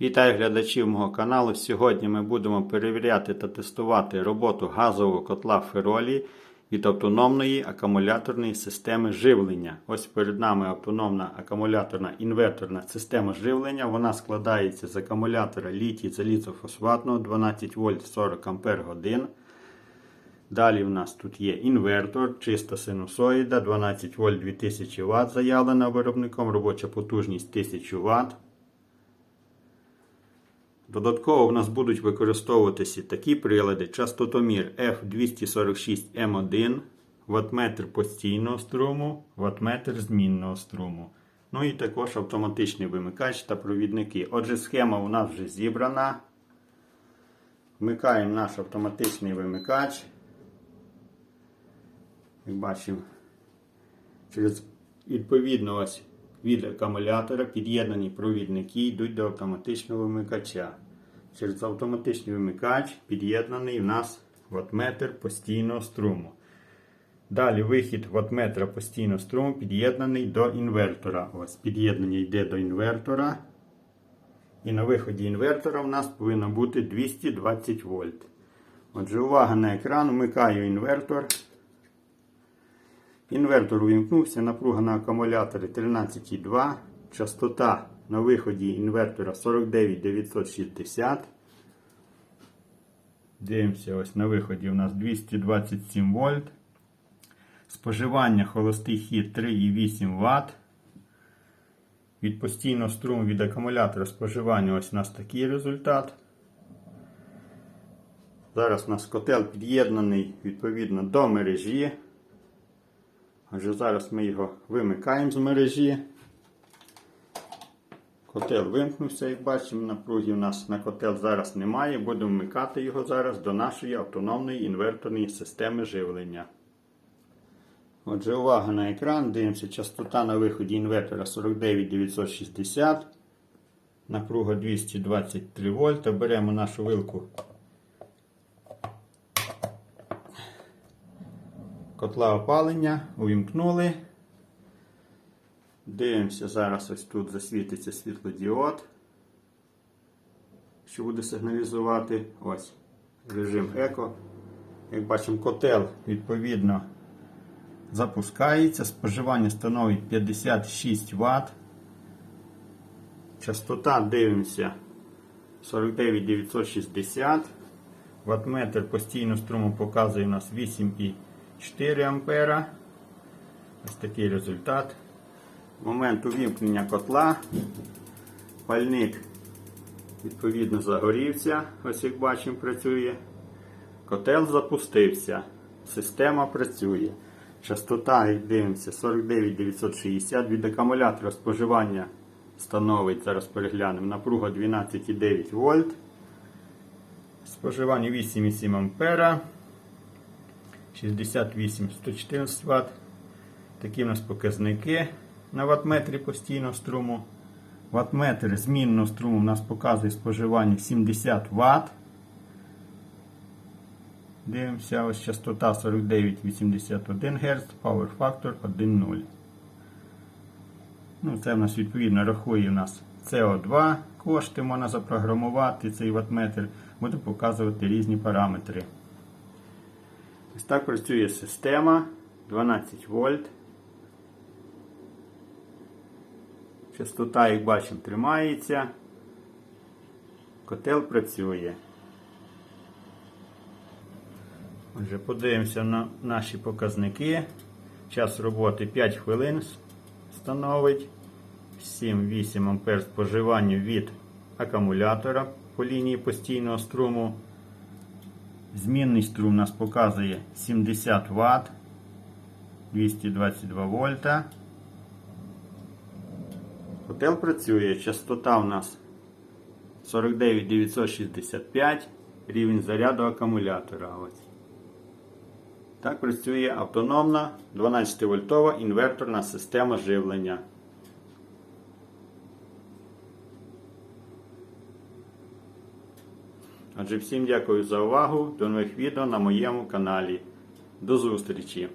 Вітаю глядачів мого каналу. Сьогодні ми будемо перевіряти та тестувати роботу газового котла Феролі від автономної акумуляторної системи живлення. Ось перед нами автономна акумуляторна інверторна система живлення. Вона складається з акумулятора літій залізофосфатного 12 вольт 40 ампер годин. Далі в нас тут є інвертор, чиста синусоїда, 12 вольт 2000 Вт заявлена виробником, робоча потужність 1000 Вт. Додатково в нас будуть використовуватися такі прилади: частотомір F246M1, ваттметр постійного струму, ваттметр змінного струму. Ну і також автоматичний вимикач та провідники. Отже, схема у нас вже зібрана. Вмикаємо наш автоматичний вимикач. Як бачимо, через відповідно ось від акумулятора під'єднані провідники йдуть до автоматичного вимикача. Через автоматичний вимикач під'єднаний у нас ваттметр постійного струму. Далі вихід ваттметра постійного струму під'єднаний до інвертора. Ось під'єднання йде до інвертора. І на виході інвертора у нас повинно бути 220 вольт. Отже, увага на екран, вмикаю інвертор. Інвертор увімкнувся, напруга на акумуляторі 13,2. Частота на виході інвертора 49960. Дивимося, ось на виході у нас 227 вольт. Споживання холостий хід 3,8 Вт. Від постійного струму від акумулятора споживання ось у нас такий результат. Зараз у нас котел під'єднаний відповідно до мережі. Отже, зараз ми його вимикаємо з мережі. Котел вимкнувся, як бачимо, напруги у нас на котел зараз немає. Будемо вмикати його зараз до нашої автономної інверторної системи живлення. Отже, увага на екран. Дивимося, частота на виході інвертора 49960. Напруга 223 вольта. Беремо нашу вилку котла опалення, увімкнули. Дивимося, зараз ось тут засвітиться світлодіод, що буде сигналізувати. Ось режим еко. Як бачимо, котел відповідно запускається. Споживання становить 56 Вт. Частота дивимося 49960. Ваттметр постійно струму показує у нас 8,4 ампера. Ось такий результат. Момент увімкнення котла. Пальник відповідно загорівся. Ось як бачимо, працює. Котел запустився. Система працює. Частота, як дивимося, 49960 від акумулятора споживання становить, зараз переглянемо, напруга 12,9 вольт. Споживання 8,7 ампера. 68 114 Вт. Такі у нас показники на ваттметрі постійного струму. Ваттметр змінного струму у нас показує споживання 70 Вт. Дивимося, ось частота 49,81 Гц, Power Factor 1,0. Ну, Це в нас відповідно рахує у нас CO2. Кошти можна запрограмувати цей ваттметр, буде показувати різні параметри. Ось так працює система 12 вольт. Частота, як бачимо, тримається. Котел працює. Отже, подивимося на наші показники. Час роботи 5 хвилин становить. 7-8 ампер споживання від акумулятора по лінії постійного струму. Змінний струм у нас показує 70 Вт, 222 вольта. Котел працює. Частота у нас 49965, рівень заряду акумулятора. Ось. Так працює автономна 12-вольтова інверторна система живлення. Отже, всім дякую за увагу. До нових відео на моєму каналі. До зустрічі!